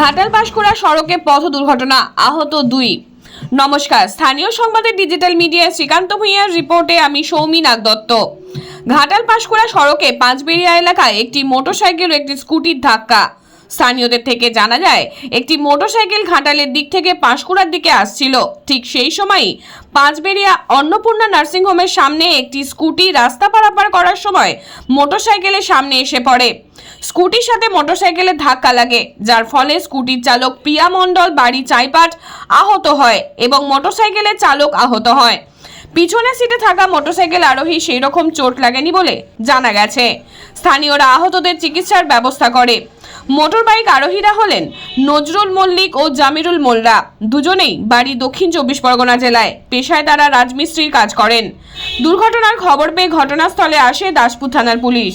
ঘাটাল পাশকুড়া সড়কে পথ দুর্ঘটনা, আহত দুই। নমস্কার, স্থানীয় সংবাদের ডিজিটাল মিডিয়া শ্রীকান্ত ভূঁইয়ার রিপোর্টে আমি সৌমি নাগ দত্ত। ঘাটাল পাশকুড়া সড়কে পাঁচবেড়িয়া এলাকায় একটি মোটরসাইকেল ও একটি স্কুটির ধাক্কা। স্থানীয়দের থেকে জানা যায়, একটি মোটরসাইকেল ঘাটালের দিক থেকে পাঁশকুড়ার দিকে আসছিল। ঠিক সেই সময়ই পাঁচবেড়িয়া অন্নপূর্ণা নার্সিংহোমের সামনে একটি স্কুটি রাস্তা পারাপার করার সময় মোটরসাইকেলের সামনে এসে পড়ে। স্কুটির সাথে মোটরসাইকেলের ধাক্কা লাগে, যার ফলে স্কুটির চালক প্রিয়া মণ্ডল বাড়ি চাইপাট আহত হয় এবং মোটরসাইকেলের চালক আহত হয়। পিছনের সিটে থাকা মোটরসাইকেল আরোহী সেই রকম চোট লাগেনি বলে জানা গেছে। স্থানীয়রা আহতদের চিকিৎসার ব্যবস্থা করে। মোটর বাইক আরোহীরা হলেন নজরুল মল্লিক ও জামিরুল মোল্লা। দুজনেই বাড়ি দক্ষিণ চব্বিশ পরগনা জেলায়। পেশায় তারা রাজমিস্ত্রির কাজ করেন। দুর্ঘটনার খবর পেয়ে ঘটনাস্থলে আসে দাসপুর থানার পুলিশ।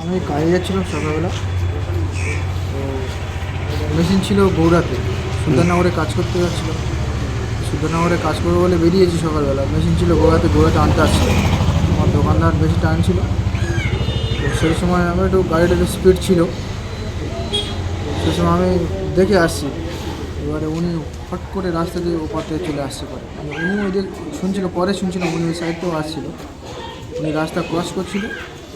আমি কাজে যাচ্ছিলাম সকালবেলা। মেশিন ছিল গৌড়াতে সুন্দরনগরে কাজ করতে যাচ্ছিলাম। সুন্দরনগরে কাজ করব বলে বেরিয়েছি সকালবেলা। মেশিন ছিল গৌড়াতে গৌড়াতে আনতে আসছিল। আমার দোকানদার বেশি টাইম ছিল তো সেই সময় আমার একটু গাড়িটা একটু স্পিড ছিল। সেই সময় আমি দেখে আসছি। এবারে উনি হট করে রাস্তা দিয়ে ওপার থেকে চলে আসছে পরে। মানে উনি ওই শুনছিল, পরে শুনছিলাম উনি ওই সাইডটাও আসছিল। উনি রাস্তা ক্রস করছিল।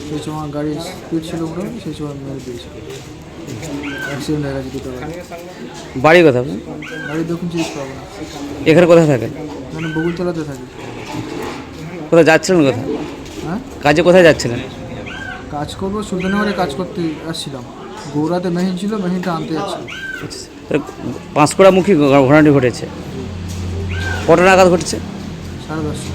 সেই সময় গাড়ির স্পিড ছিল মোটামুটি, সেই সময় মেরে দিয়েছিল। অ্যাক্সিডেন্ট হয়ে গেছে দুটো গাড়ি বাড়ি কোথায় আপনার? গাড়ি দক্ষিণ চব্বিশ পরগনা। এখানে কোথায় থাকেন? মানে বগুলতলাতে থাকি। কোথায় যাচ্ছিলেন কোথায়? হ্যাঁ? কাজে কোথায় যাচ্ছিলেন? কাজ করব সুলতানগরে কাজ করতে আসছিলাম। গৌড়াতে মেহিন ছিল মেহিনটা আনতে যাচ্ছিল আচ্ছা তো পাঁশকুড়ামুখী ঘ- ঘটনাটি ঘটেছে। কটা নাগাদ ঘটেছে? সাড়ে দশটা।